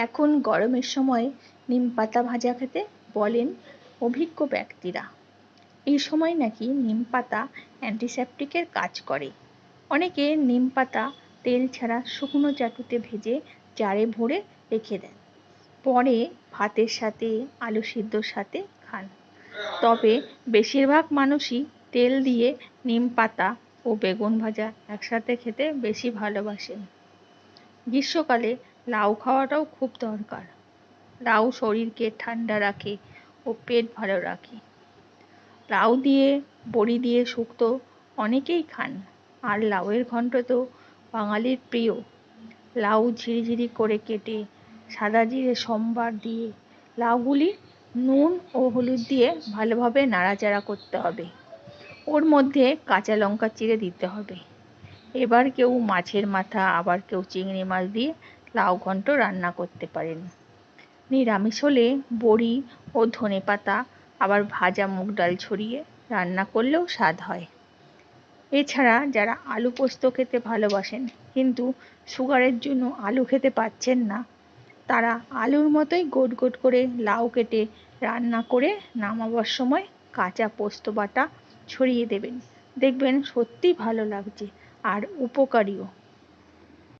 এখন গরমের সময় নিম পাতা ভাজা খেতে বলেন অভিজ্ঞ ব্যক্তিরা। এই সময় নাকি নিম পাতা অ্যান্টিসেপটিকের কাজ করে। অনেকে নিম পাতা তেল ছাড়া শুকনো চাটুতে ভেজে জারে ভরে রেখে দেন। পরে ভাতের সাথে, আলু সিদ্ধর সাথে খান। তবে বেশিরভাগ মানুষই তেল দিয়ে নিম পাতা ও বেগুন ভাজা একসাথে খেতে বেশি ভালোবাসেন। গ্রীষ্মকালে লাউ খাওয়াটাও খুব দরকার। লাউ শরীরকে ঠান্ডা রাখে ও পেট ভালো রাখে। লাউ দিয়ে, বড়ি দিয়ে শুক্তো অনেকেই খান, আর লাউয়ের ঘন্ট তো বাঙালির প্রিয়। লাউ ঝিরিঝিরি করে কেটে সাদা জিরে, সম্বার দিয়ে লাউগুলি নুন ও হলুদ দিয়ে ভালোভাবে নাড়াচাড়া করতে হবে। ওর মধ্যে কাঁচা লঙ্কা চিড়ে দিতে হবে। এবার কেউ মাছের মাথা, আবার কেউ চিংড়ি মাছ দিয়ে লাউ ঘন্ট রান্না করতে পারেন। নিরামিষ হলে বড়ি ও ধনে পাতা, আবার ভাজা মুগ ডাল ছড়িয়ে রান্না করলেও স্বাদ হয়। এছাড়া যারা আলু পোস্ত খেতে ভালোবাসেন কিন্তু সুগারের জন্য আলু খেতে পাচ্ছেন না, তারা আলুর মতোই গোট গোট করে লাউ কেটে রান্না করে নামাবার সময় কাঁচা পোস্ত বাটা ছড়িয়ে দেবেন। দেখবেন সত্যিই ভালো লাগছে আর উপকারীও।